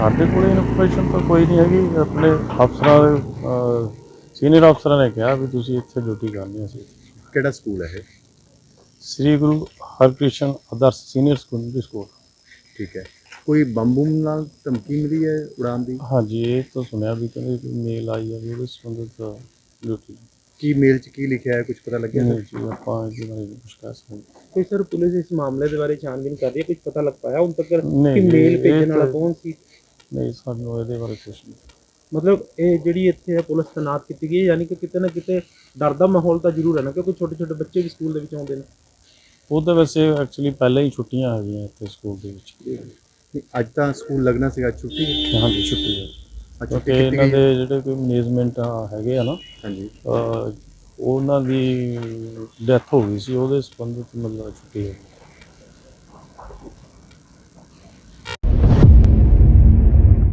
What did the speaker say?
ਸਾਡੇ ਕੋਲ ਇਨਫੋਰਮੇਸ਼ਨ ਤਾਂ ਕੋਈ ਨਹੀਂ ਹੈਗੀ। ਆਪਣੇ ਅਫਸਰਾਂ ਦੇ ਸੀਨੀਅਰ ਅਫਸਰਾਂ ਨੇ ਕਿਹਾ ਵੀ ਤੁਸੀਂ ਇੱਥੇ ਡਿਊਟੀ ਕਰਨੀ ਹੈ ਸੀ ਕਿਹੜਾ ਸਕੂਲ ਹੈ ਇਹ? Sri Guru Harkrishan Adarsh senior secondary school ਠੀਕ ਹੈ। ਕੋਈ ਬੰਬ ਬੁੰਮ ਨਾਲ ਧਮਕੀ ਮਿਲੀ ਹੈ ਉਡਾਨ ਦੀ? ਹਾਂਜੀ ਇਹ ਤਾਂ ਸੁਣਿਆ ਵੀ ਕਹਿੰਦੇ ਮੇਲ ਆਈ ਹੈ ਵੀ ਉਹਦੇ ਸੰਬੰਧਿਤ ਡਿਊਟੀ ਕੀ ਮੇਲ 'ਚ ਕੀ ਲਿਖਿਆ ਹੈ ਕੁਝ ਪਤਾ ਲੱਗਿਆ? ਨਹੀਂ ਜੀ ਆਪਾਂ ਇਹਦੇ ਬਾਰੇ ਕੁਛ ਕਹਿ ਸਕਦੇ। ਕੋਈ ਸਰ ਪੁਲਿਸ ਇਸ ਮਾਮਲੇ ਦੇ ਬਾਰੇ ਛਾਨਬੀਨ ਕਰ ਰਹੀ ਹੈ ਕੁਝ ਪਤਾ ਲੱਗ ਪਾਇਆ ਹੁਣ ਤੱਕ ਕਿ ਮੇਲ ਭੇਜਣ ਵਾਲਾ ਕੌਣ ਸੀ? ਨਹੀਂ ਸਾਨੂੰ ਇਹਦੇ ਬਾਰੇ ਕੁਛ ਨਹੀਂ। ਮਤਲਬ ਇਹ ਜਿਹੜੀ ਇੱਥੇ ਹੈ ਪੁਲਿਸ ਤੈਨਾਤ ਕੀਤੀ ਗਈ ਹੈ ਯਾਨੀ ਕਿ ਕਿਤੇ ਨਾ ਕਿਤੇ ਡਰ ਦਾ ਮਾਹੌਲ ਤਾਂ ਜ਼ਰੂਰ ਹੈ ਨਾ ਕਿਉਂਕਿ ਛੋਟੇ ਛੋਟੇ ਬੱਚੇ ਵੀ ਸਕੂਲ ਦੇ ਵਿੱਚ ਆਉਂਦੇ ਨੇ। ਉਹ ਤਾਂ ਵੈਸੇ ਐਕਚੁਅਲੀ ਪਹਿਲਾਂ ਹੀ ਛੁੱਟੀਆਂ ਹੈਗੀਆਂ ਇੱਥੇ ਸਕੂਲ ਦੇ ਵਿੱਚ। ਅੱਜ ਤਾਂ ਸਕੂਲ ਲੱਗਣਾ ਸੀਗਾ ਛੁੱਟੀ? ਹੈ ਹਾਂਜੀ ਛੁੱਟੀ ਹੈ ਛੁੱਟੀ ਕੀਤੀ ਇਹਨਾਂ ਦੇ ਜਿਹੜੇ ਕੋਈ ਮੈਨੇਜਮੈਂਟ ਹੈਗੇ ਆ ਨਾ ਹਾਂਜੀ। ਉਹਨਾਂ ਦੀ ਡੈਥ ਹੋ ਗਈ ਸੀ ਉਹਦੇ ਸੰਬੰਧਿਤ ਮਤਲਬ ਛੁੱਟੀ ਹੈ